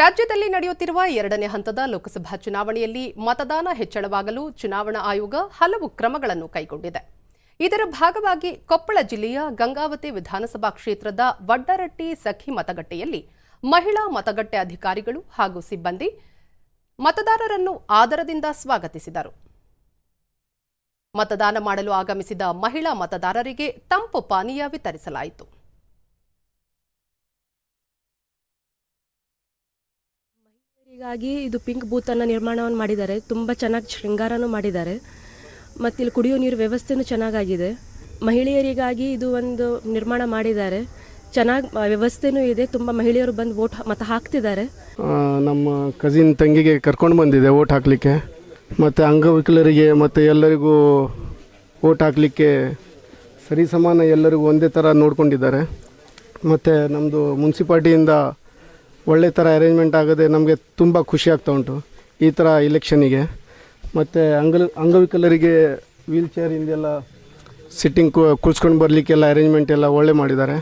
ರಾಜ್ಯದಲ್ಲಿ ನಡೆಯುತ್ತಿರುವ ಎರಡನೇ ಹಂತದ ಲೋಕಸಭಾ ಚುನಾವಣೆಯಲ್ಲಿ ಮತದಾನ ಹೆಚ್ಚಳವಾಗಲು ಚುನಾವಣಾ ಆಯೋಗ ಹಲವು ಕ್ರಮಗಳನ್ನು ಕೈಗೊಂಡಿದೆ. ಇದರ ಭಾಗವಾಗಿ ಕೊಪ್ಪಳ ಜಿಲ್ಲೆಯ ಗಂಗಾವತಿ ವಿಧಾನಸಭಾ ಕ್ಷೇತ್ರದ ವಡ್ಡರಟ್ಟಿ ಸಖಿ ಮತಗಟ್ಟೆಯಲ್ಲಿ ಮಹಿಳಾ ಮತಗಟ್ಟೆ ಅಧಿಕಾರಿಗಳು ಹಾಗೂ ಸಿಬ್ಬಂದಿ ಮತದಾರರನ್ನು ಆದರದಿಂದ ಸ್ವಾಗತಿಸಿದರು. ಮತದಾನ ಮಾಡಲು ಆಗಮಿಸಿದ ಮಹಿಳಾ ಮತದಾರರಿಗೆ ತಂಪು ಪಾನೀಯ ವಿತರಿಸಲಾಯಿತು. ಹೀಗಾಗಿ ಇದು ಪಿಂಕ್ ಬೂತನ್ನು ನಿರ್ಮಾಣವನ್ನು ಮಾಡಿದ್ದಾರೆ. ತುಂಬ ಚೆನ್ನಾಗಿ ಶೃಂಗಾರನೂ ಮಾಡಿದ್ದಾರೆ. ಮತ್ತು ಇಲ್ಲಿ ಕುಡಿಯೋ ನೀರು ವ್ಯವಸ್ಥೆನೂ ಚೆನ್ನಾಗಾಗಿದೆ. ಮಹಿಳೆಯರಿಗಾಗಿ ಇದು ಒಂದು ನಿರ್ಮಾಣ ಮಾಡಿದ್ದಾರೆ. ಚೆನ್ನಾಗಿ ವ್ಯವಸ್ಥೆನೂ ಇದೆ. ತುಂಬ ಮಹಿಳೆಯರು ಬಂದು ವೋಟ್ ಮತ ಹಾಕ್ತಿದ್ದಾರೆ. ನಮ್ಮ ಕಸಿನ್ ತಂಗಿಗೆ ಕರ್ಕೊಂಡು ಬಂದಿದೆ ಓಟ್ ಹಾಕಲಿಕ್ಕೆ. ಮತ್ತು ಅಂಗವಿಕಲರಿಗೆ ಮತ್ತು ಎಲ್ಲರಿಗೂ ಓಟ್ ಹಾಕಲಿಕ್ಕೆ ಸರಿ ಸಮಾನ ಎಲ್ಲರಿಗೂ ಒಂದೇ ಥರ ನೋಡ್ಕೊಂಡಿದ್ದಾರೆ. ಮತ್ತು ನಮ್ಮದು ಮುನ್ಸಿಪಾಲ್ಟಿಯಿಂದ ಒಳ್ಳೆ ಥರ ಅರೇಂಜ್ಮೆಂಟ್ ಆಗದೆ ನಮಗೆ ತುಂಬ ಖುಷಿ ಆಗ್ತಾ ಉಂಟು ಈ ಥರ ಇಲೆಕ್ಷನಿಗೆ ಮತ್ತು ಅಂಗಲ್, ಅಂಗವಿಕಲರಿಗೆ ವೀಲ್ ಚೇರಿಂದೆಲ್ಲ ಸಿಟ್ಟಿಂಗ್ ಕುಳ್ಸ್ಕೊಂಡು ಬರಲಿಕ್ಕೆಲ್ಲ ಅರೇಂಜ್ಮೆಂಟ್ ಎಲ್ಲ ಒಳ್ಳೆ ಮಾಡಿದ್ದಾರೆ.